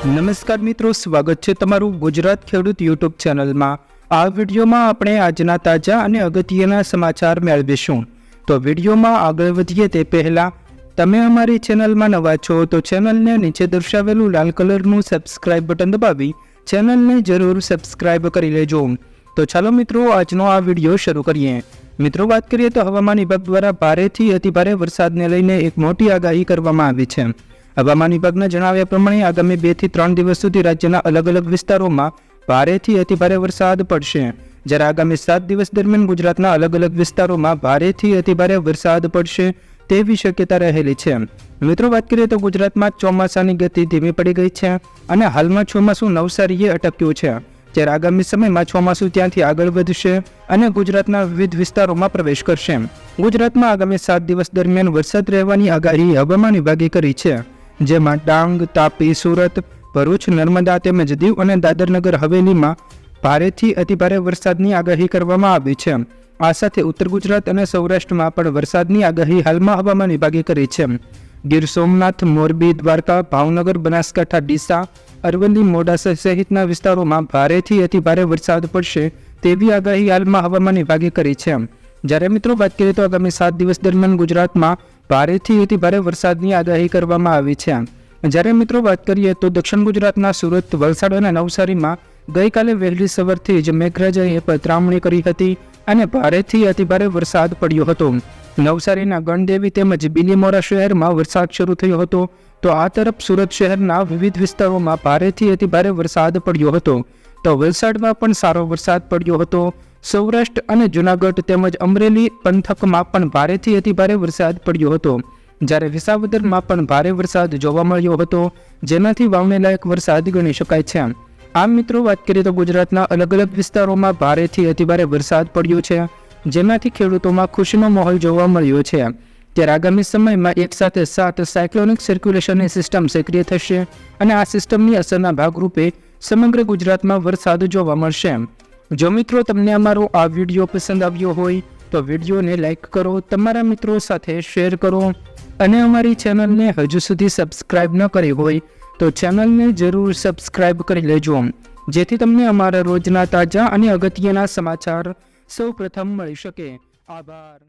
નમસ્કાર મિત્રો, સ્વાગત છે તમારું ગુજરાત ખેડૂત યુટ્યુબ ચેનલમાં. આ વિડીયોમાં આપણે આજના તાજા અને અગત્યના સમાચાર મેળવીશું. તો વિડીયોમાં આગળ વધીએ તે પહેલાં, તમે અમારી ચેનલમાં નવા છો તો ચેનલને નીચે દર્શાવેલું લાલ કલરનું સબસ્ક્રાઇબ બટન દબાવી ચેનલને જરૂર સબસ્ક્રાઇબ કરી લેજો. તો ચાલો મિત્રો, આજનો આ વીડિયો શરૂ કરીએ. મિત્રો, વાત કરીએ તો હવામાન વિભાગ દ્વારા ભારેથી અતિભારે વરસાદને લઈને એક મોટી આગાહી કરવામાં આવી છે. હવામાન વિભાગના જણાવ્યા પ્રમાણે આગામી બેથી ત્રણ દિવસ સુધી રાજ્યના અલગ અલગ વિસ્તારોમાં ભારેથી અતિભારે વરસાદ પડશે. જ્યારે આગામી સાત દિવસ દરમિયાન ગુજરાતના અલગ અલગ વિસ્તારોમાં ભારેથી અતિભારે વરસાદ પડશે તેવી શક્યતા રહેલી છે. મિત્રો, વાત કરીએ તો ગુજરાતમાં ચોમાસાની ગતિ ધીમી પડી ગઈ છે અને હાલમાં ચોમાસું નવસારીએ અટક્યું છે. જ્યારે આગામી સમયમાં ચોમાસું ત્યાંથી આગળ વધશે અને ગુજરાતના વિવિધ વિસ્તારોમાં પ્રવેશ કરશે. ગુજરાતમાં આગામી સાત દિવસ દરમિયાન વરસાદ રહેવાની આગાહી હવામાન વિભાગે કરી છે. જેમાં ડાંગ, તાપી, સુરત, ભરૂચ, નર્મદા તેમજ દીવ અને દાદરનગર હવેલીમાં ભારેથી અતિભારે વરસાદની આગાહી કરવામાં આવી છે. આ સાથે ઉત્તર ગુજરાત અને સૌરાષ્ટ્રમાં પણ વરસાદની આગાહી હાલમાં હવામાન વિભાગે કરી છે. ગીર સોમનાથ, મોરબી, દ્વારકા, ભાવનગર, બનાસકાંઠા, ડીસા, અરવલ્લી મોડાસા સહિતના વિસ્તારોમાં ભારેથી અતિભારે વરસાદ પડશે તેવી આગાહી હાલમાં હવામાન વિભાગે કરી છે. જ્યારે મિત્રો વાત કરીએ તો આગામી સાત દિવસ દરમિયાન ગુજરાતમાં ભારેથી અતિ ભારે વરસાદની આગાહી કરવામાં આવી છે. જ્યારે મિત્રો વાત કરીએ તો દક્ષિણ ગુજરાતના સુરત, વલસાડ અને નવસારીમાં ગઈકાલે વહેલી સવારથી જ મેઘરાજાએ પતરામણી કરી હતી અને ભારેથી અતિભારે વરસાદ પડ્યો હતો. નવસારીના ગણદેવી તેમજ બિલીમોરા શહેરમાં વરસાદ શરૂ થયો હતો. તો આ તરફ સુરત શહેરના વિવિધ વિસ્તારોમાં ભારેથી અતિભારે વરસાદ પડ્યો હતો. તો વલસાડમાં પણ સારો વરસાદ પડ્યો હતો. સૌરાષ્ટ્ર અને જૂનાગઢ તેમજ અમરેલી પંથકમાં પણ ભારેથી અતિભારે વરસાદ પડ્યો હતો. જ્યારે વિસાવદરમાં પણ ભારે વરસાદ જોવા મળ્યો હતો, જેનાથી વાવણી લાયક વરસાદ ગણી શકાય છે. આમ મિત્રો, વાત કરીએ તો ગુજરાતના અલગ અલગ વિસ્તારોમાં ભારેથી અતિભારે વરસાદ પડ્યો છે, જેનાથી ખેડૂતોમાં ખુશીનો માહોલ જોવા મળ્યો છે. ત્યારે આગામી સમયમાં એક સાથે સાત સાયક્લોનિક સર્ક્યુલેશનની સિસ્ટમ સક્રિય થશે અને આ સિસ્ટમની અસરના ભાગરૂપે સમગ્ર ગુજરાતમાં વરસાદ જોવા મળશે. જો મિત્રો તમને અમારો આ વીડિયો પસંદ આવ્યો હોય, તો વિડીયોને લાઇક કરો, તમારા મિત્રો સાથે શેર કરો અને અમારી ચેનલને હજુ સુધી સબસ્ક્રાઇબ ન કરી હોય, તો ચેનલને જરૂર સબસ્ક્રાઇબ કરી લેજો. જેથી તમને અમારા રોજના તાજા અને અગત્યના સમાચાર સૌ મળી શકે. આભાર.